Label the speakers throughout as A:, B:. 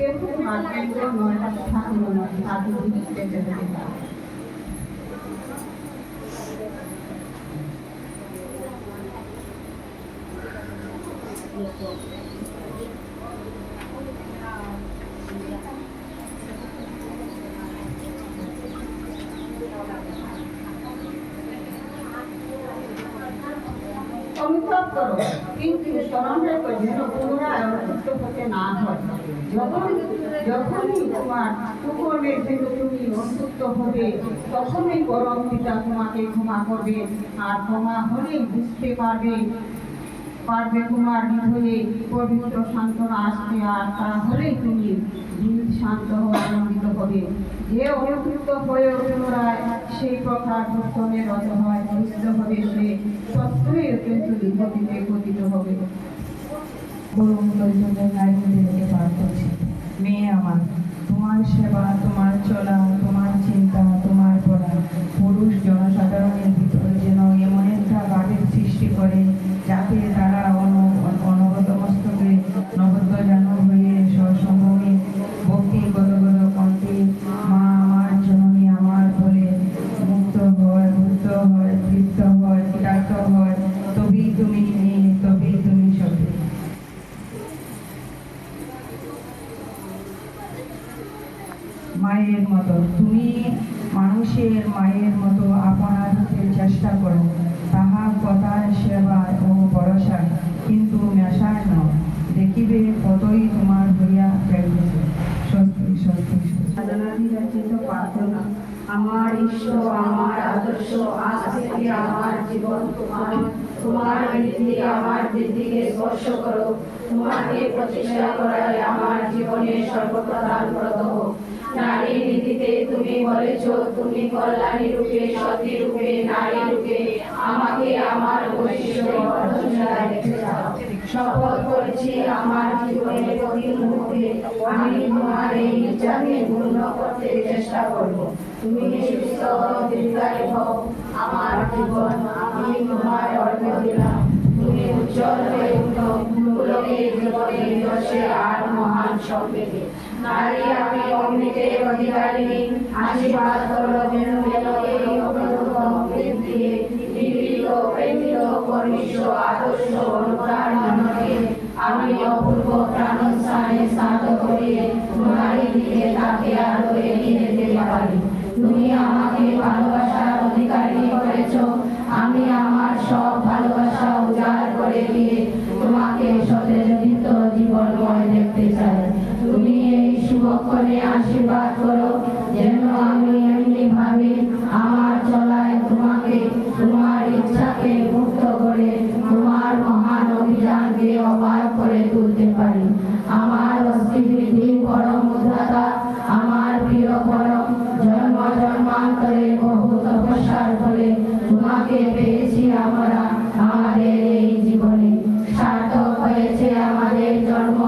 A: কিন্তু মার্কেন্দ্র নয় ঠাকুর নয় ঠাকুর পেতে পেতে করো। কিন্তু যেন পুনরায় অসুস্থ হতে না হয়। যখন যখনই তোমার কুকুরের জন্য তুমি অসুস্থ হবে, তখনই পরম পিতা তোমাকে ক্ষমা করবে। আর ক্ষমা হলে বুঝতে পারবে পারবে তোমার হৃদয়ে পবিত্র সান্ত্বনা আসবে আর তাহলেই তুমি জীবিত শান্ত ও আনন্দিত হবে। যে অনুকৃত হয়ে পুনরায় সেই প্রকার প্রথমে রত হয়, পরিচিত হবে সে, সত্যই অত্যন্ত দীর্ঘদিনে পতিত হবে।
B: বরং প্রয়োজনের নারীদেরকে হতে করছি মায়ের মতো, তুমি মানুষের মায়ের মতো আপনার হতে চেষ্টা করো। তাহা কথার সেবা ও ভরসা কিন্তু মেশায় নয় দেখিবে কতই তোমার হইয়া যাইতেছে সত্যি সত্যি
C: আমার ঈশ্বর, আমার আদর্শ, আজ থেকে আমার জীবন তোমার। তোমার বৃদ্ধি, আমার বৃদ্ধিকে স্পর্শ করো। তোমাকে প্রতিষ্ঠা করায় আমার জীবনে সর্বপ্রধান ব্রত। নারী নীতিতে তুমি বলেছ, তুমি কল্যাণী রূপে, সতী রূপে, নারী রূপে, আমাকে আমার বৈশিষ্ট্য শপথ করছি আমার জীবনের প্রতি মুহূর্তে। আমি তোমার এই ইচ্ছাকে পূর্ণ করতে চেষ্টা করব। তুমি সুস্থ দীর্ঘায়ু আমার জীবন আমি তোমায় অর্ঘ দিলাম। তুমি উজ্জ্বল হয়ে উঠো আর তুমি আমাকে ভালোবাসার অধিকারী করেছ। আমি আমার সব ভালোবাসা উজাড় করে দিয়ে শুভক্ষণে আশীর্বাদ করো। যেন আমি এমনি ভাবে আমার চলায় তোমাকে, তোমার ইচ্ছাকে মুক্ত করে, তোমার মহান অভিযানকে অপার করে তুলতে পারি। আমার অস্থিবৃদ্ধি পরম উদ্ধাতা, আমার প্রিয় পরম জন্ম জন্মান্তরে বহু তপস্যার ফলে তোমাকে পেয়েছি আমরা আমাদের এই জীবনে। সার্থক হয়েছে আমাদের জন্ম,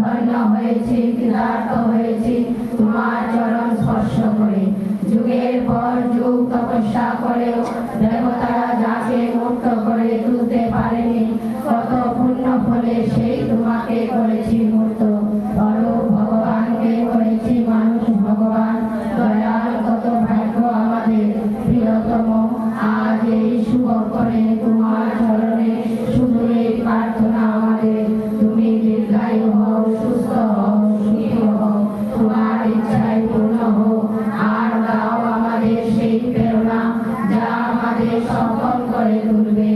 C: ধন্য হয়েছে, কৃতার্থ হয়েছে। দেবতারা যাকে মুক্ত করে তুলতে পারেনি কত পুণ্য ফলে সেই তোমাকে করেছি আমাদের করে তুলবে।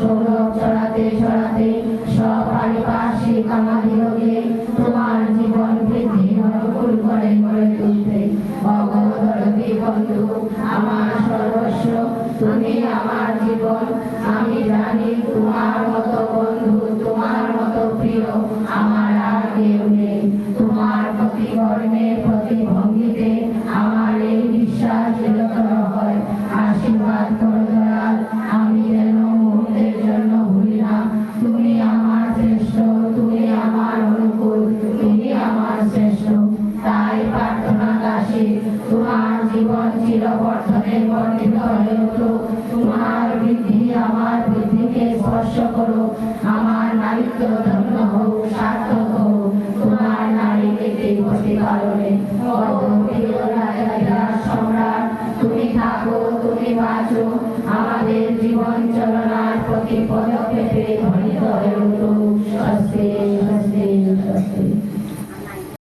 C: সৌরভ ছড়াতে ছড়াতে, সপারিপার্শ্বিক আমাদিগকে তোমার জীবন বৃদ্ধি অনুকূল করে গড়ে তুলতে। ভগবতী বন্ধু আমার সর্বস্ব, তুমি আমার জীবন, আমি জানি তোমার মতো থাকো তুমি বাঁচো আমাদের জীবন চলনার প্রতি পদক্ষেপে ধ্বনিত হয়ে উঠো